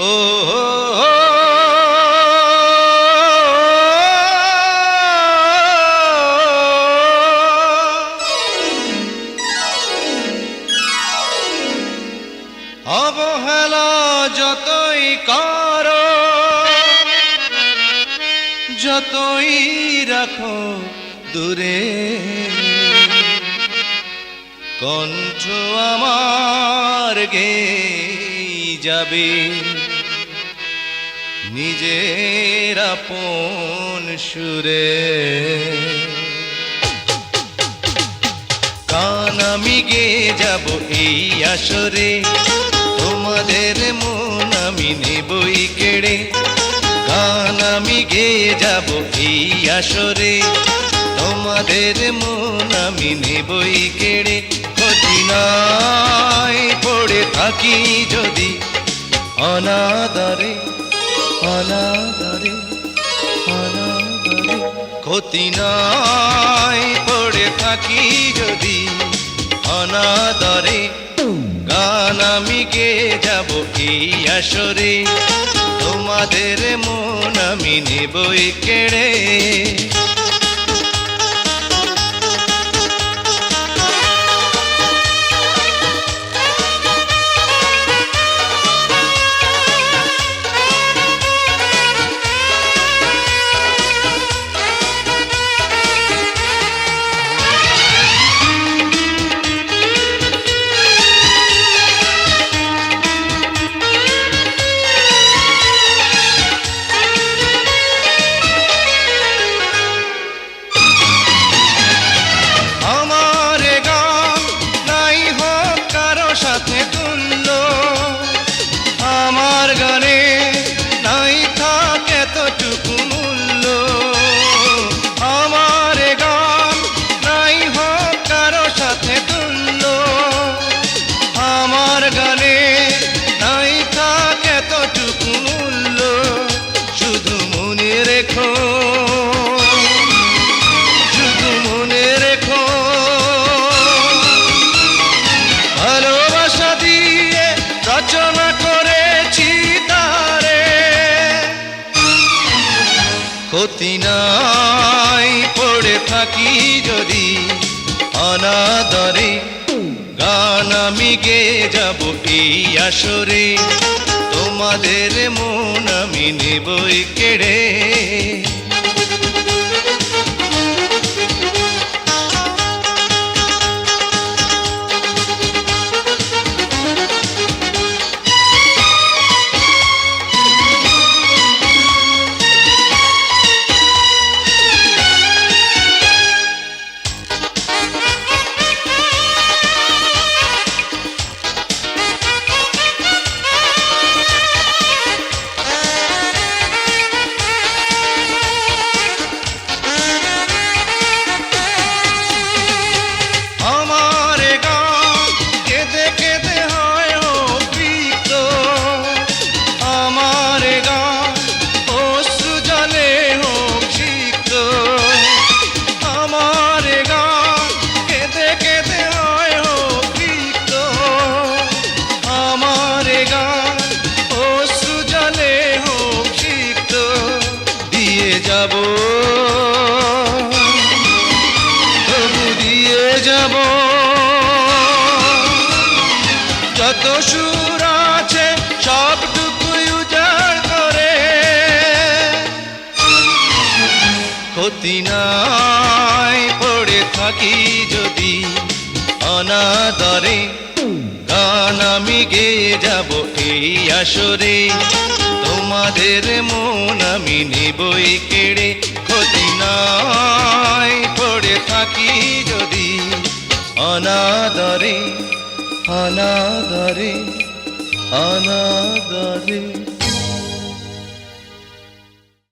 ও অবহেলা যতই কর যতই রাখো দূরে কণ্ঠ আমার গে যাবে নিজের আপন সুরে। গান আমি গে যাব এই আসরে, তোমাদের মন আমি নেবই কেড়ে। গান আমি গে যাব এই আসরে, তোমাদের মন আমি নেবই কেড়ে। কঠিনায় পড়ে থাকি যদি অনাদরে অনাদরে অনাদরে। ক্ষতি নাই, পড়ে থাকি যদি অনাদরে। গান আমি কে যাব কি আসরে। তোমাদের মন আমি নেবই কেড়ে নাই, পড়ে থাকি যদি অনাদরে। গান আমি গে যাব এই আসরে। তোমাদের মন আমি নেবই কেড়ে। তবু যাব। যত সুর আছে, সবটুকুই উজাড় করে। ক্ষতি পড়ে থাকি যদি অনাদরে। গান আমি গেয়ে যাব এই আসরে। তোমাদের মন আমি নেবই কেড়ে। নাই পড়ে থাকি যদি অনাদরে অনাদরে অনাদরে।